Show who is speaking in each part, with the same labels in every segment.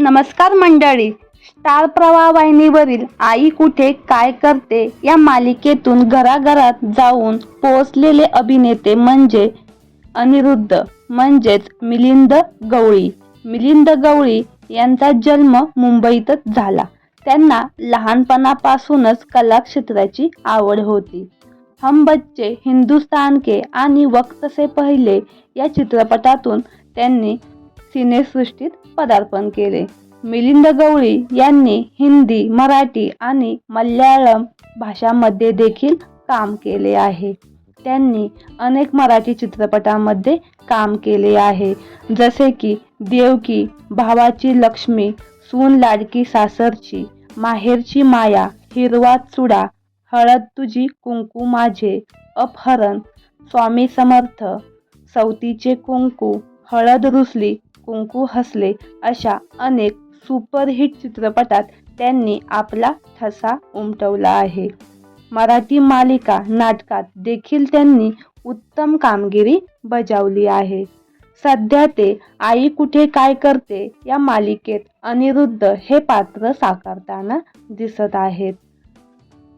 Speaker 1: नमस्कार मंडळी. स्टार प्रवाह वाहिनीवरील आई कुठे काय करते या मालिकेतून घराघरात जाऊन पोहोचलेले अभिनेते म्हणजे अनिरुद्ध म्हणजेच मिलिंद गवळी. मिलिंद गवळी यांचा जन्म मुंबईतच झाला. त्यांना लहानपणापासूनच कलाक्षेत्राची आवड होती. हम बच्चे हिंदुस्तान के आणि वक्त से पहिले या चित्रपटातून त्यांनी सिनेसृष्टीत पदार्पण केले. मिलिंद गवळी यांनी हिंदी मराठी आणि मल्याळम भाषांमध्ये देखील काम केले आहे. त्यांनी अनेक मराठी चित्रपटांमध्ये काम केले आहे. जसे की देवकी भावाची लक्ष्मी सून लाडकी सासरची माहेरची माया हिरवा चुडा हळद तुझी कुंकू माझे अपहरण स्वामी समर्थ सवतीचे कुंकू हळद रुसली कुंकू हसले अशा अनेक सुपरहिट चित्रपटात त्यांनी आपला ठसा उमटवला आहे. मराठी मालिका नाटकात देखील त्यांनी उत्तम कामगिरी बजावली आहे. सध्या ते आई कुठे काय करते या मालिकेत अनिरुद्ध हे पात्र साकारताना दिसत आहेत.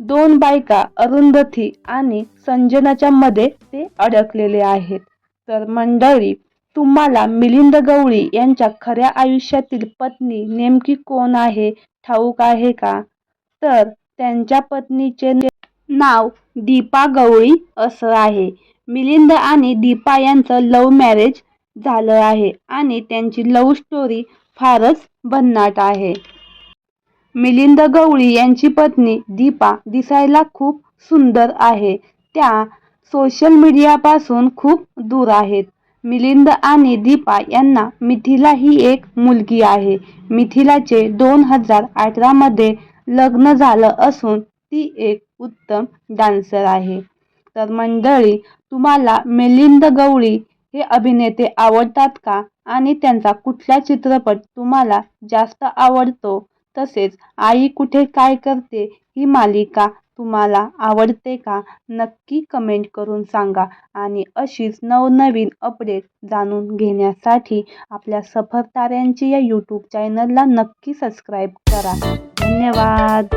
Speaker 1: दोन बायका अरुंधती आणि संजनाच्या मध्ये ते अडकलेले आहेत. तर मंडळी तुम्हाला मिलिंद गवळी यांच्या खऱ्या आयुष्यातील पत्नी नेमकी कोण आहे? ठाऊक आहे का? तर त्यांच्या पत्नीचे नाव दीपा गवळी असं आहे. मिलिंद आणि दीपा यांचं लव मॅरेज झालं आहे आणि त्यांची लव स्टोरी फारच भन्नाट आहे. मिलिंद गवळी यांची पत्नी दीपा दिसायला खूप सुंदर आहे. त्या सोशल मीडियापासून खूप दूर आहेत. मिलिंद आणि दीपा यांना मिथिला ही एक मुलगी आहे. मिथिलाचे दोन हजार अठरामध्ये लग्न झालं असून ती एक उत्तम डान्सर आहे. तर मंडळी तुम्हाला मिलिंद गवळी हे अभिनेते आवडतात का? आणि त्यांचा कुठला चित्रपट तुम्हाला जास्त आवडतो? तसेच आई कुठे काय करते ही मालिका तुम्हाला आवडते का? नक्की कमेंट करून सांगा आणि अशीच नवनवीन अपडेट जाणून घेण्यासाठी आपल्या सफरताऱ्यांची या यूट्यूब चॅनलला नक्की सबस्क्राईब करा. धन्यवाद!